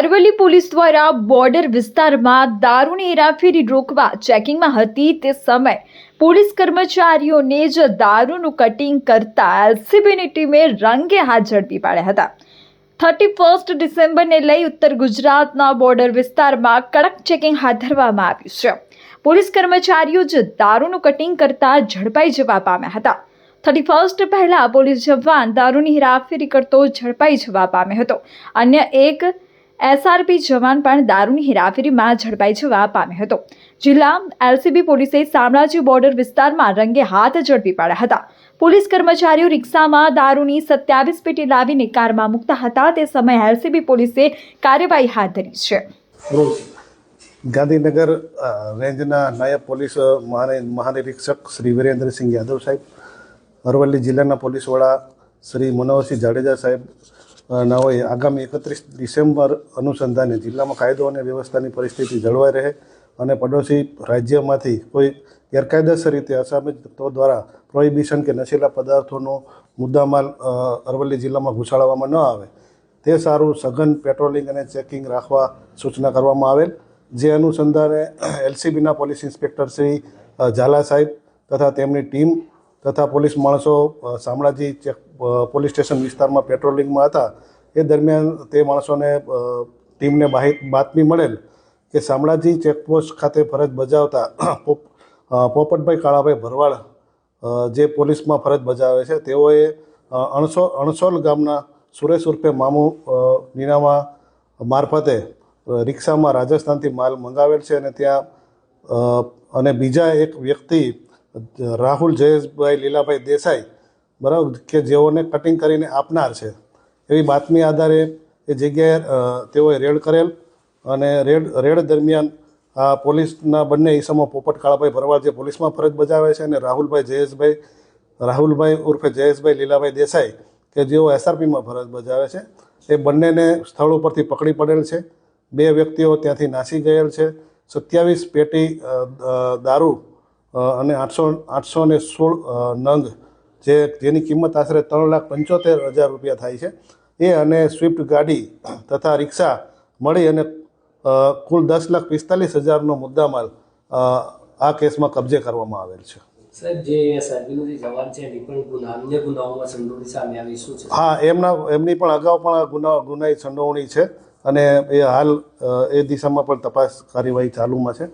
Aravalli police દ્વારા border વિસ્તારમાં દારૂની હેરાફેરી રોકવા ચેકિંગમાં હતી તે સમયે પોલીસ કર્મચારીઓને જ દારૂનું કટિંગ કરતા એલસીબીની ટીમે રંગે હાથ ઝડપી પાડ્યા હતા. થર્ટી ફર્સ્ટ ડિસેમ્બરને લઈ ઉત્તર ગુજરાતના બોર્ડર વિસ્તારમાં કડક ચેકિંગ હાથ ધરવામાં આવ્યું છે. પોલીસ કર્મચારીઓ જ દારૂનું કટિંગ કરતા ઝડપાઈ જવા પામ્યા હતા. થર્ટી ફર્સ્ટ પહેલાં પોલીસ જવાન દારૂની હેરાફેરી કરતો ઝડપાઈ જવા પામ્યો હતો. અન્ય એક એસઆરપી જવાન પણ દારૂની હેરાફેરીમાં ઝડપાઈ જવા પામ્યો હતો. જિલ્લા એલસીબી પોલીસે શામળાજી બોર્ડર વિસ્તારમાં રંગે હાથ ઝડપી પાડ્યા હતા. પોલીસ કર્મચારીઓ રિક્ષામાં દારૂની સત્યાવીસ પેટી લાવીને કારમાં મૂકતા હતા. તે સમયે એલસીબી પોલીસે કાર્યવાહી હાથ ધરી છે. ગાંધીનગર રેન્જના નાયબ પોલીસ મહાનિરીક્ષક શ્રી વિરેન્દ્રસિંહ યાદવ સાહેબ, અરવલ્લી જિલ્લાના પોલીસ વડા શ્રી મનોહરસિંહ જાડેજા સાહેબ અ, હોય. આગામી એકત્રીસ ડિસેમ્બર અનુસંધાને જિલ્લામાં કાયદો અને વ્યવસ્થાની પરિસ્થિતિ જળવાઈ રહે અને પડોશી રાજ્યમાંથી કોઈ ગેરકાયદેસર રીતે અસામી તત્વો દ્વારા પ્રોહિબિશન કે નશીલા પદાર્થોનો મુદ્દામાલ અરવલ્લી જિલ્લામાં ઘૂસાડવામાં ન આવે. તે સારું સઘન પેટ્રોલિંગ અને ચેકિંગ રાખવા સૂચના કરવામાં આવેલ. જે અનુસંધાને એલસીબીના પોલીસ ઇન્સ્પેક્ટર શ્રી ઝાલા સાહેબ તથા તેમની ટીમ તથા પોલીસ માણસો શામળાજી ચેક પોલીસ સ્ટેશન વિસ્તારમાં પેટ્રોલિંગમાં હતા. એ દરમિયાન તે માણસોને ટીમને બાતમી મળેલ કે શામળાજી ચેકપોસ્ટ ખાતે ફરજ બજાવતા પોપ પોપટભાઈ કાળાભાઈ ભરવાડ જે પોલીસમાં ફરજ બજાવે છે, તેઓએ અણસો, અણસોલ ગામના સુરેશ ઉર્ફે મામુ નીનામા મારફતે રિક્ષામાં રાજસ્થાનથી માલ મંગાવેલ છે અને ત્યાં અને બીજા એક વ્યક્તિ રાહુલ જયેશભાઈ, લીલાભાઈ દેસાઈ, બરાબર, કે જેઓને કટિંગ કરીને આપનાર છે. એવી બાતમી આધારે એ જગ્યાએ તેઓએ રેડ કરેલ અને રેડ રેડ દરમિયાન આ પોલીસના બંને ઈસમો પોપટ કાળાભાઈ ભરવાડ જે પોલીસમાં ફરજ બજાવે છે અને રાહુલભાઈ જયેશભાઈ, રાહુલભાઈ ઉર્ફે જયેશભાઈ લીલાભાઈ દેસાઈ, કે જેઓ એસઆરપીમાં ફરજ બજાવે છે, એ બંનેને સ્થળ ઉપરથી પકડી પડેલ છે. બે વ્યક્તિઓ ત્યાંથી નાસી ગયેલ છે. સત્યાવીસ પેટી દારૂ અને આઠસો આઠસો ને સોળ નંગ જે જેની કિંમત આશરે ત્રણ લાખ પંચોતેર હજાર રૂપિયા થાય છે. એ અને સ્વિફ્ટ ગાડી તથા રિક્ષા મળી અને કુલ દસ લાખ પિસ્તાલીસ હજારનો મુદ્દામાલ આ કેસમાં કબજે કરવામાં આવેલ છે. હા એમના એમની પણ અગાઉ પણ ગુના ગુનાઈ સંડોવણી છે અને એ હાલ એ દિશામાં પણ તપાસ કાર્યવાહી ચાલુમાં છે.